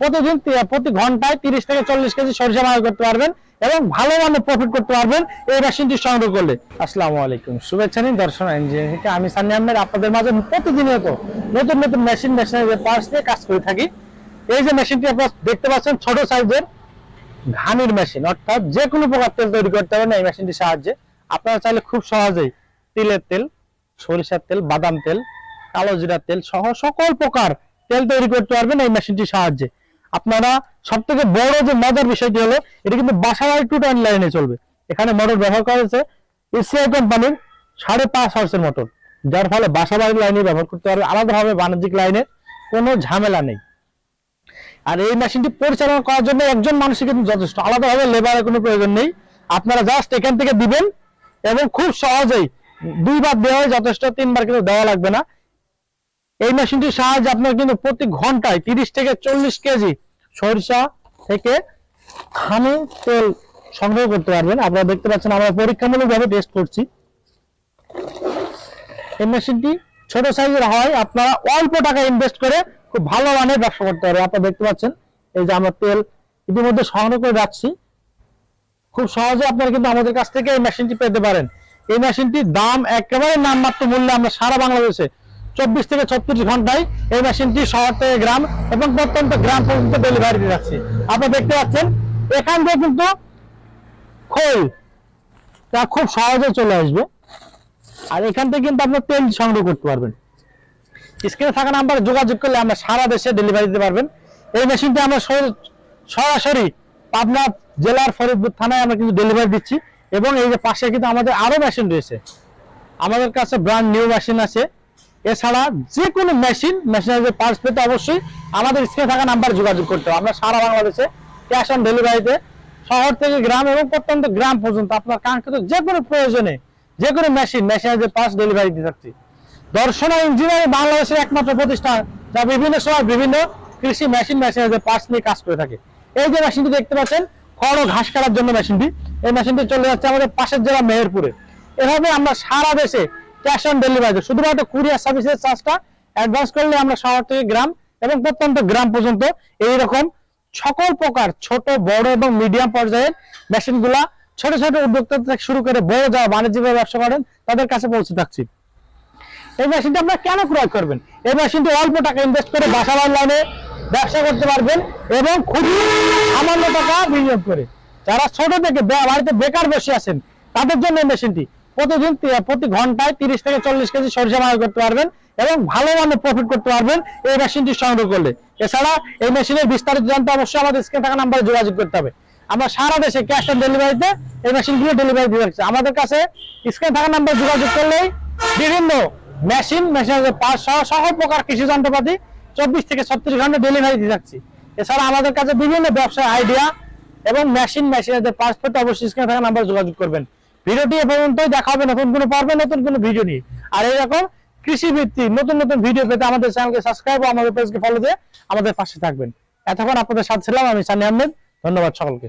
প্রতিদিন প্রতি ঘন্টায় তিরিশ থেকে চল্লিশ কেজি সরিষা মাছ করতে পারবেন এবং ভালো মানের প্রফিট করতে পারবেন এই মেশিনটি সংগ্রহ করলে। আসসালামু আলাইকুম। শুভেচ্ছা নিন দর্শন ইঞ্জিনিয়ারিং আমি সানি আহমেদ, আপনাদের মাঝে প্রতিনিয়ত নতুন নতুন মেশিন মেশিনের পার্টস নিয়ে কাজ করে থাকি। এই যে মেশিনটি আপনারা দেখতে পাচ্ছেন, ছোট সাইজের ঘানির মেশিন অর্থাৎ যে কোনো প্রকার তেল তৈরি করতে পারেন এই মেশিনটির সাহায্যে। আপনারা চাইলে খুব সহজেই তিলের তেল, সরিষার তেল, বাদাম তেল, কালো জিরা তেল সহ সকল প্রকার তেল তৈরি করতে পারবেন এই মেশিনটির সাহায্যে। আপনারা সব থেকে বড় যে মজার বিষয়টি হলো, এটা কিন্তু বাসাবাড়ি টু টাইম লাইনে চলবে। এখানে মোটর ব্যবহার করা হয়েছে এসিআই কোম্পানির সাড়ে পাঁচ হাউসের মোটর যার ফলে বাসাবাড়ি লাইনে ব্যবহার করতে পারবে। আলাদাভাবে বাণিজ্যিক লাইনে কোনো ঝামেলা নেই। আর এই মেশিনটি পরিচালনা করার জন্য একজন মানুষের কিন্তু যথেষ্ট। আলাদাভাবে লেবারের কোনো প্রয়োজন নেই। আপনারা জাস্ট এখান থেকে দিবেন এবং খুব সহজেই দুইবার দেওয়া যথেষ্ট, তিনবার কিন্তু দেওয়া লাগবে না। এই মেশিনটির সাহায্যে আপনার কিন্তু প্রতি ঘন্টায় তিরিশ থেকে চল্লিশ কেজি সরিষা থেকে খানি তেল সংগ্রহ করতে পারবেন। আপনারা দেখতে পাচ্ছেন, আমরা পরীক্ষামূলকভাবে টেস্ট করছি। এই মেশিনটি ছোট সাইজের হয়, আপনারা অল্প টাকা ইনভেস্ট করে খুব ভালো মানের ব্যবসা করতে পারবেন। আপনারা দেখতে পাচ্ছেন, এই যে আমরা তেল ইতিমধ্যে সংগ্রহ করে রাখছি। খুব সহজে আপনারা কিন্তু আমাদের কাছ থেকে এই মেশিনটি পেতে পারেন। এই মেশিনটির দাম একেবারে নামমাত্র মূল্যে আমরা সারা বাংলাদেশে চব্বিশ থেকে ছত্রিশ ঘন্টায় এই মেশিনটি শহর থেকে গ্রাম এবং প্রত্যন্ত গ্রাম পর্যন্ত ডেলিভারি দিয়ে যাচ্ছে আপনারা দেখতে পাচ্ছেন, এখান থেকে কিন্তু খোল, তা খুব সহজে চলে আসবে। আর এখান থেকে কিন্তু আপনার তেল সংগ্রহ করতে পারবেন। স্ক্রিনে থাকা নাম্বারে যোগাযোগ করলে আমরা সারা দেশে ডেলিভারি দিতে পারবেন। এই মেশিনটি আমরা সর- সরাসরি পাবনা জেলার ফরিদপুর থানায় আমরা কিন্তু ডেলিভারি দিচ্ছি এবং এই যে পাশে কিন্তু আমাদের আরও মেশিন রয়েছে। আমাদের কাছে ব্র্যান্ড নিউ মেশিন আছে। এছাড়া যে কোনো মেশিন মেশিনের পার্টস পেতে অবশ্যই আমাদের স্ক্রিনে থাকা নাম্বার যোগাযোগ করতে হবে। আমরা সারা বাংলাদেশে ক্যাশ অন ডেলিভারিতে শহর থেকে গ্রাম এবং প্রত্যন্ত গ্রাম পর্যন্ত আপনার কাঙ্ক্ষিত যে কোনো প্রয়োজনে যে কোনো মেশিন মেশিনের যে পার্টস ডেলিভারি দিতে থাকছি দর্শনা ইঞ্জিনিয়ারিং বাংলাদেশের একমাত্র প্রতিষ্ঠান যা বিভিন্ন সময় বিভিন্ন কৃষি মেশিন মেশিনের যে পার্টস নিয়ে কাজ করে থাকে। এই যে মেশিনটি দেখতে পাচ্ছেন, খড় ও ঘাস কাটার জন্য মেশিনটি এই মেশিনটি চলে যাচ্ছে আমাদের পাশের জেলা মেহেরপুরে। এভাবে আমরা সারা দেশে ক্যাশ অন ডেলিভারি। শুধুমাত্র কুরিয়ার সার্ভিসের চার্জটা অ্যাডভান্স করলে আমরা শহর থেকে গ্রাম এবং প্রত্যন্ত গ্রাম পর্যন্ত এইরকম সকল প্রকার ছোট, বড় এবং মিডিয়াম পর্যায়ের মেশিনগুলা ছোট ছোট উদ্যোক্তা থেকে শুরু করে বড় যারা বাণিজ্যিক ব্যবসা করেন, তাদের কাছে পৌঁছে থাকছি। এই মেশিনটা আপনারা কেন ক্রয় করবেন? এই মেশিনটি অল্প টাকা ইনভেস্ট করে বাসা লাইনে ব্যবসা করতে পারবেন এবং খুব সামান্য টাকা বিনিয়োগ করে। যারা ছোট থেকে বাড়িতে বেকার বসে আছেন, তাদের জন্য এই মেশিনটি প্রতিদিন প্রতি ঘন্টায় তিরিশ থেকে চল্লিশ কেজি সরিষা মাছ করতে পারবেন এবং ভালো মানের প্রফিট করতে পারবেন এই মেশিনটি সংগ্রহ করলে। এছাড়া এই মেশিনের বিস্তারিত জানতে অবশ্যই আমাদের স্ক্রিনে থাকা নাম্বারে যোগাযোগ করতে হবে। আমরা সারা দেশে ক্যাশ অন ডেলিভারিতে এই মেশিনগুলো ডেলিভারি দিয়ে রাখছি আমাদের কাছে স্ক্রিনে থাকা নাম্বারে যোগাযোগ করলেই বিভিন্ন মেশিন মেশিনের পাঁচ সহ প্রকার কৃষি যন্ত্রপাতি চব্বিশ থেকে ছত্রিশ ঘণ্টা ডেলিভারি দিয়ে যাচ্ছি এছাড়া আমাদের কাছে বিভিন্ন ব্যবসার আইডিয়া এবং মেশিন মেশিনের পাঁচ পেতে অবশ্যই স্ক্রিনে থাকা নাম্বারে যোগাযোগ করবেন। ভিডিওটি এ পর্যন্তই দেখা নতুন কোনো পর্বে, নতুন কোনো ভিডিও নিয়ে। আর এরকম কৃষি ভিত্তিক নতুন নতুন ভিডিও পেতে আমাদের চ্যানেলকে সাবস্ক্রাইব আমাদের পেজকে ফলো দিয়ে আমাদের পাশে থাকবেন। এতক্ষণ আপনাদের সাথে ছিলাম আমি সানি আহমেদ। ধন্যবাদ সকলকে।